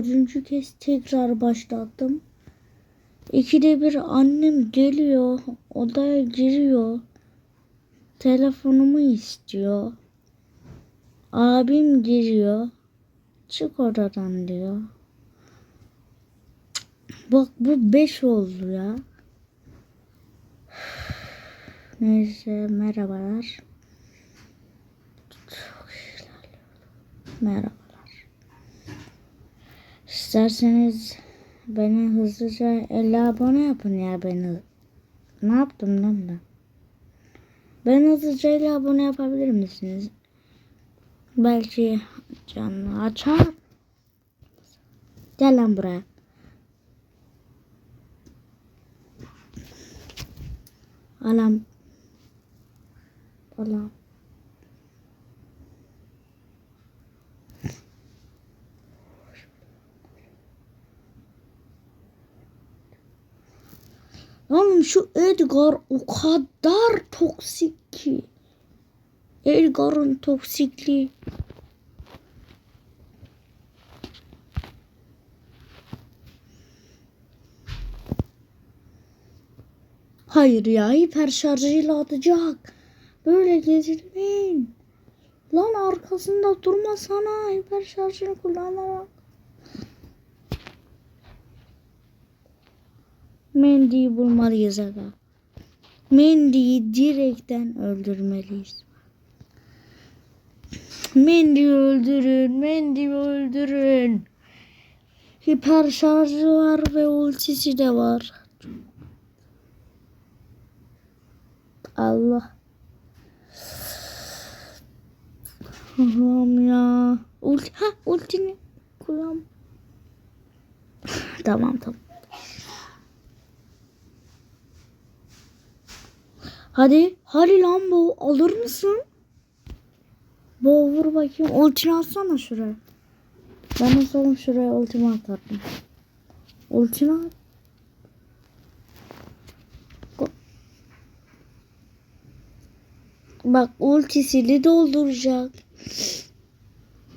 dördüncü kez tekrar başlattım. İkide bir annem geliyor. Odaya giriyor. Telefonumu istiyor. Abim giriyor. Çık odadan diyor. Bak bu beş oldu ya. Neyse merhabalar. Merhabalar. İsterseniz beni hızlıca 50 abone yapın ya beni. Ne yaptım lan ben? Ben hızlıca 50 abone yapabilir misiniz? Belki canlı açar. Gel lan buraya. Alam. Alam. Oğlum şu Edgar o kadar toksik ki. Edgar'ın toksikliği. Hayır ya hiper şarjıyla atacak. Böyle gezilmeyin. Lan arkasında durmasana hiper şarjını kullanarak. Mendy'yi bulmalıyız aga. Mendy'yi direkten öldürmeliyiz. Mendy'yi öldürün, Mendy'yi öldürün. Hiper şarjı var ve ultisi de var. Allah. Allah'ım ya. Ulti, ha ultini kullan. tamam tamam. Hadi, hadi lan bu alır mısın? Bu vur bakayım. Ultini atsana şuraya. Ben olsam şuraya ultimi atardım. Ultini at. Bak ultisini dolduracak.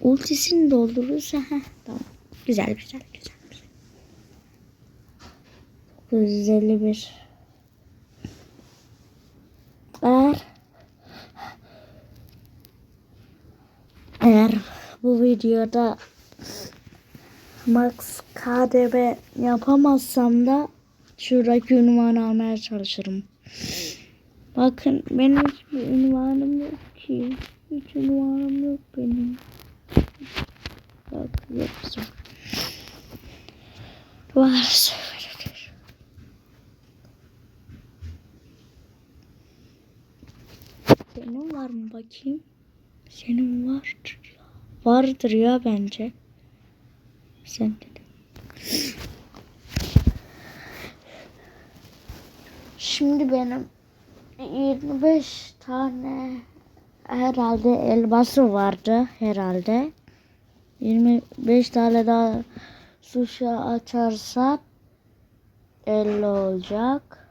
Ultisini doldurursa heh, tamam. Güzel güzel güzel. güzel. 951 Eğer eğer bu videoda Max KDB yapamazsam da şuradaki ünvanı almaya çalışırım. Bakın benim hiçbir ünvanım yok ki. Hiç ünvanım yok benim. Bak yoksa. Varsa verilir. Senin var mı bakayım? Senin vardır ya. Vardır ya bence. Sen dedim. Şimdi benim 25 tane herhalde elması vardı herhalde. 25 tane daha sushi açarsak 50 olacak.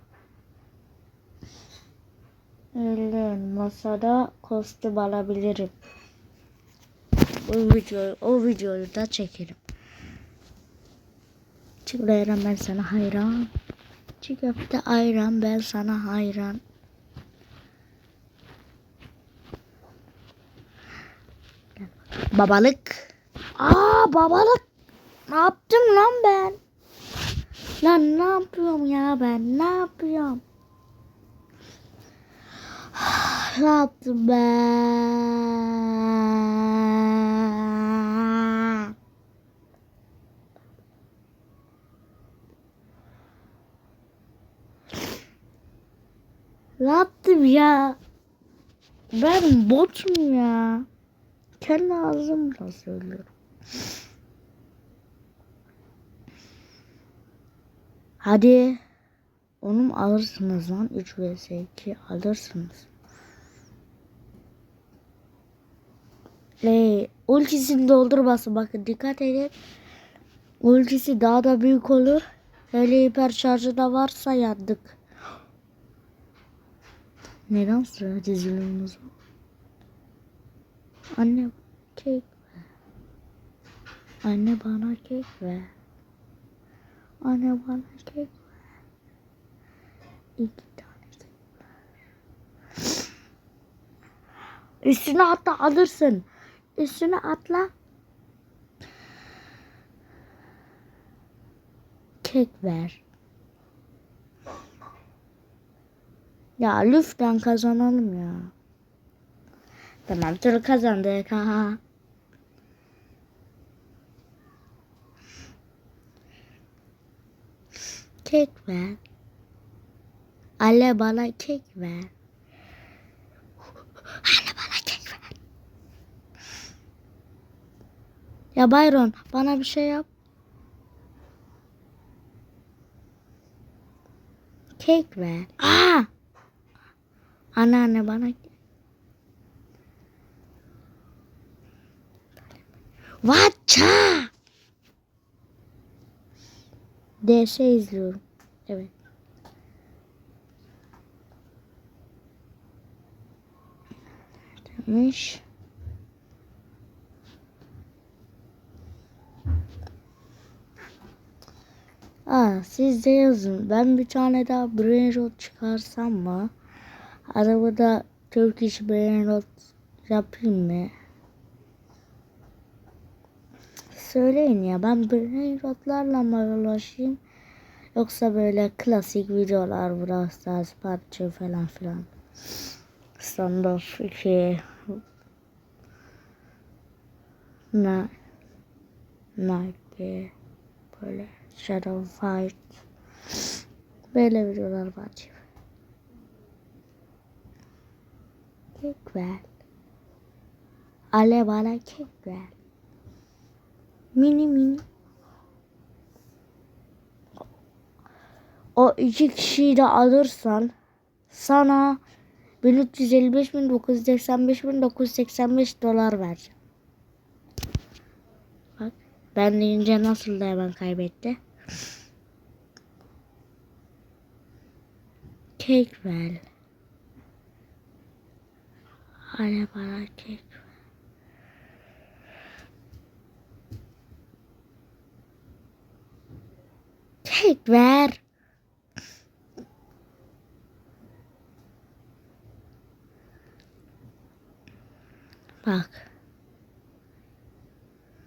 50 masada kostüm alabilirim. O videoyu, o videoyu da çekerim. Çıklayarım ben sana hayran. Çiğ köfte ayran ben sana hayran. Babalık. Aa babalık. Ne yaptım lan ben? Lan ne yapıyorum ya ben? Ne yapıyorum? ne yaptım ben? Ne ya? Ben botum ya. Kendi ağzımla söylüyorum. Hadi. Onu alırsınız lan. 3 vs 2 alırsınız. Ee, ultisini doldurması bakın dikkat edin. Ultisi daha da büyük olur. Hele hiper şarjı da varsa yandık. Neden sıra diziliyorsunuz? Anne kek. Anne bana kek ver. Anne bana kek ver. İki tane kek ver. Üstüne atla alırsın. Üstüne atla. Kek ver. Ya lütfen kazanalım ya. Tamam turu kazandık. Ha. Kek ver. Ale bana kek ver. Ale bana kek ver. Ya Byron bana bir şey yap. Kek ver. Aa! Anneanne bana Vatça! DS izliyorum. Evet. Demiş. Aa, siz de yazın. Ben bir tane daha brain çıkarsam mı? Arabada Turkish brain rot yapayım mı? Söyleyin ya ben brain rotlarla mı uğraşayım? Yoksa böyle klasik videolar Brawl Stars, PUBG falan filan. Standoff 2 Na Nike böyle Shadow Fight böyle videolar var. Kek ver. Ale bana kek ver. Mini mini. O iki kişiyi de alırsan sana 1355 bin 985 bin 985 dolar vereceğim. Bak ben deyince nasıl da hemen kaybetti. Ver. Hala bana kek. Kek ver. Bak.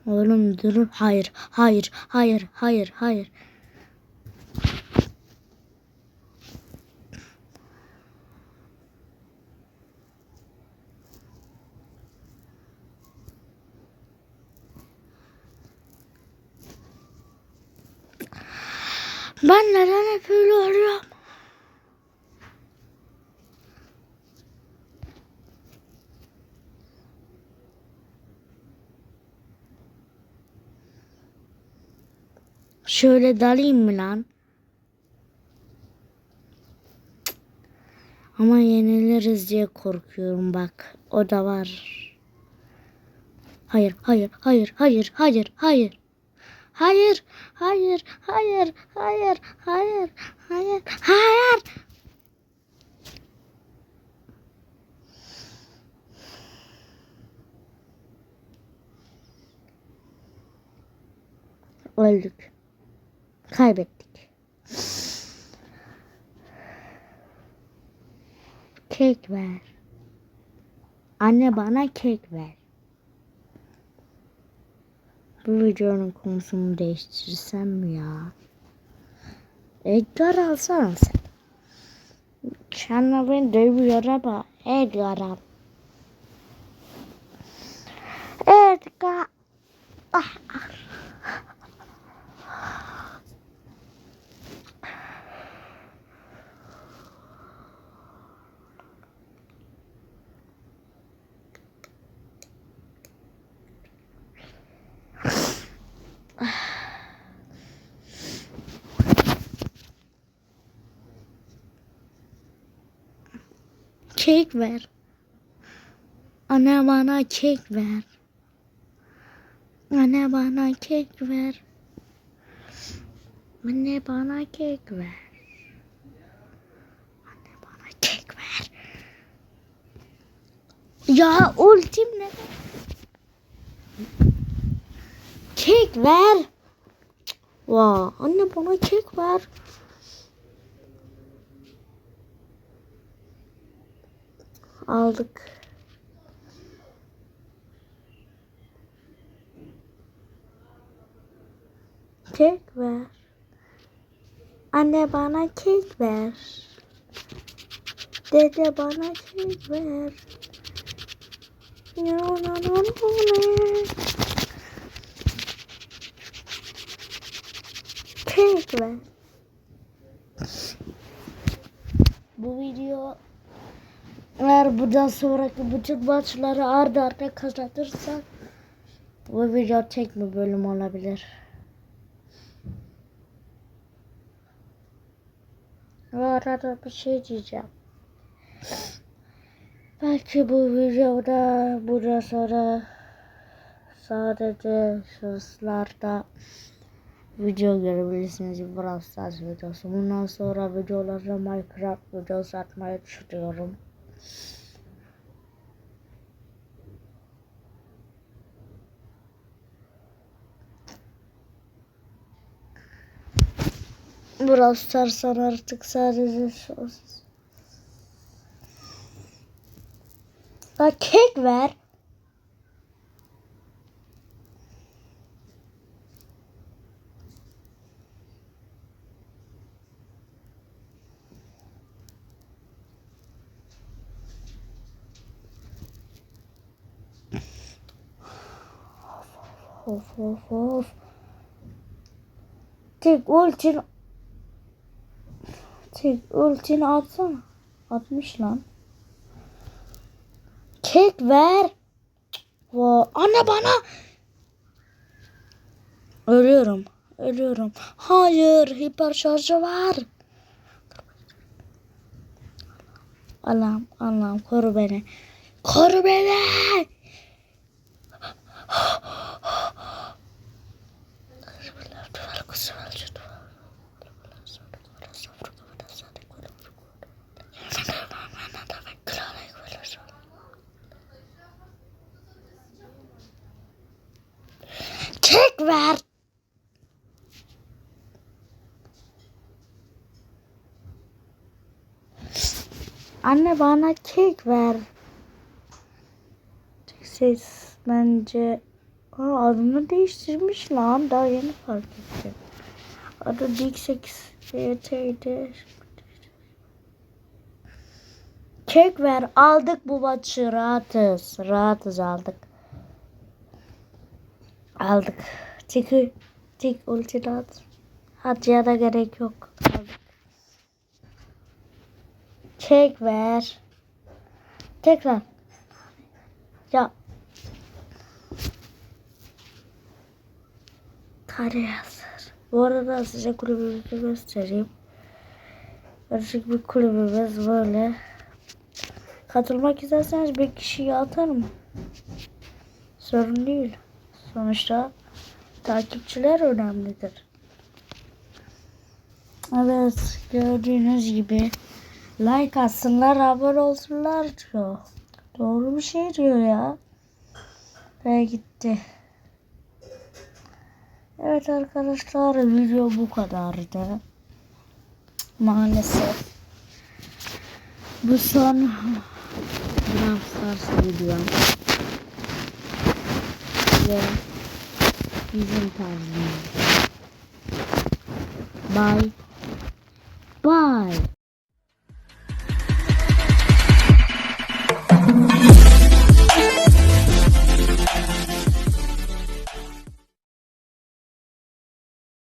Oğlum dur. Hayır, hayır, hayır, hayır, hayır. Ben neden hep öyle oluyorum? Şöyle dalayım mı lan? Ama yeniliriz diye korkuyorum bak. O da var. Hayır, hayır, hayır, hayır, hayır, hayır. Hayır, hayır, hayır, hayır, hayır, hayır, hayır. Öldük. Kaybettik. Kek ver. Anne bana kek ver. Bu videonun konusunu değiştirsem mi ya? Edgar alsana sen. Sen beni dövüyor ama Edgar al. Edgar. Ah, ah. Kek ver. Anne bana kek ver. Anne bana kek ver. Anne bana kek ver. Anne bana kek ver. Ya ultim ne? kek ver. Vay anne bana kek ver. Aldık. Kek ver. Anne bana kek ver. Dede bana kek ver. No, no, no, no, no. Kek ver. Bu video eğer bundan sonraki bütün maçları arda arda kazanırsak bu video bir bölüm olabilir. Ve arada bir şey diyeceğim. Belki bu videoda bundan sonra sadece şahıslarda video görebilirsiniz. Brawl Stars videosu. Bundan sonra videolarda Minecraft videosu atmayı düşünüyorum. Brawl Stars'tan artık sadece şahıs. Ya kek ver. Of of of. Tek ultin Tek ultini atsana. Atmış lan. Kek ver. Vay, anne bana. Ölüyorum. Ölüyorum. Hayır. Hiper şarjı var. Allah'ım Allah'ım koru beni. Koru beni. Kek ver. Anne bana kek ver. Ses bence Aa, adını değiştirmiş lan. Daha yeni fark ettim. Adı Dixx YT'ydi. Kek ver. Aldık bu maçı. Rahatız. Rahatız aldık. Aldık. Tik tik ulti at. Hacıya da gerek yok. Aldık. Kek ver. Tekrar. Ya. Kare hazır. Bu arada size kulübümüzü göstereyim. Karışık bir kulübümüz böyle. Katılmak isterseniz bir kişiyi atarım. Sorun değil. Sonuçta takipçiler önemlidir. Evet gördüğünüz gibi like atsınlar abone olsunlar diyor. Doğru bir şey diyor ya. Ve gitti. Evet arkadaşlar video bu kadardı. Maalesef. Bu son Brawl Stars videom. Ve bizim tarzımız. Bye.